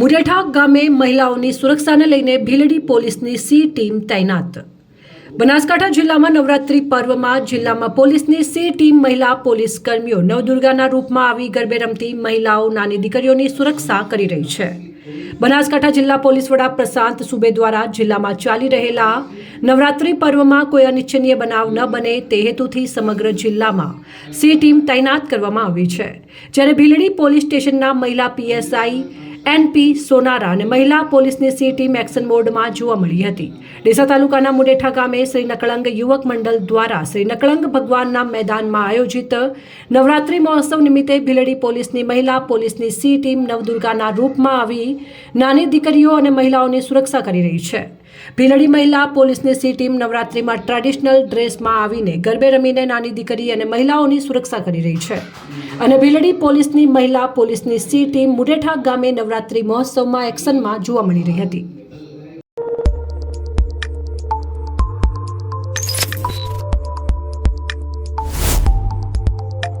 મુરેઠા ગામે મહિલાઓની સુરક્ષાને લઈને ભીલડી પોલીસની સી ટીમ તૈનાત. બનાસકાંઠા જિલ્લામાં નવરાત્રી પર્વમાં જિલ્લામાં પોલીસની સી ટીમ મહિલા પોલીસ કર્મીઓ નવદુર્ગાના રૂપમાં આવી ગરબે રમતી મહિલાઓ, નાની દીકરીઓની સુરક્ષા કરી રહી છે. બનાસકાંઠા જિલ્લા પોલીસ વડા પ્રશાંત સુબે દ્વારા જિલ્લામાં ચાલી રહેલા નવરાત્રી પર્વમાં કોઈ અનિચ્છનીય બનાવ ન બને તે હેતુથી સમગ્ર જિલ્લામાં સી ટીમ તૈનાત કરવામાં આવી છે. જ્યારે ભીલડી પોલીસ સ્ટેશનના મહિલા પીએસઆઈ એનપી સોનારા અને મહિલા પોલીસની સી ટીમ એક્શન મોડમાં જોવા મળી હતી. ડીસા તાલુકાના મુડેઠા ગામે શ્રી નકળંગ યુવક મંડળ દ્વારા શ્રી નકળંગ ભગવાનના મેદાનમાં આયોજિત નવરાત્રી મહોત્સવ નિમિત્તે ભીલડી પોલીસની મહિલા પોલીસની સી ટીમ નવદુર્ગાના રૂપમાં આવી નાની દીકરીઓ અને મહિલાઓની સુરક્ષા કરી રહી છે. ભીલડી મહિલા પોલીસની સી ટીમ નવરાત્રીમાં ટ્રેડિશનલ ડ્રેસમાં આવીને ગરબે રમીને નાની દીકરી અને મહિલાઓની સુરક્ષા કરી રહી છે. અને ભીલડી પોલીસની મહિલા પોલીસની સી ટીમ મુડેઠા ગામે નવરાત્રી મહોત્સવમાં એક્શનમાં જોવા મળી રહી હતી.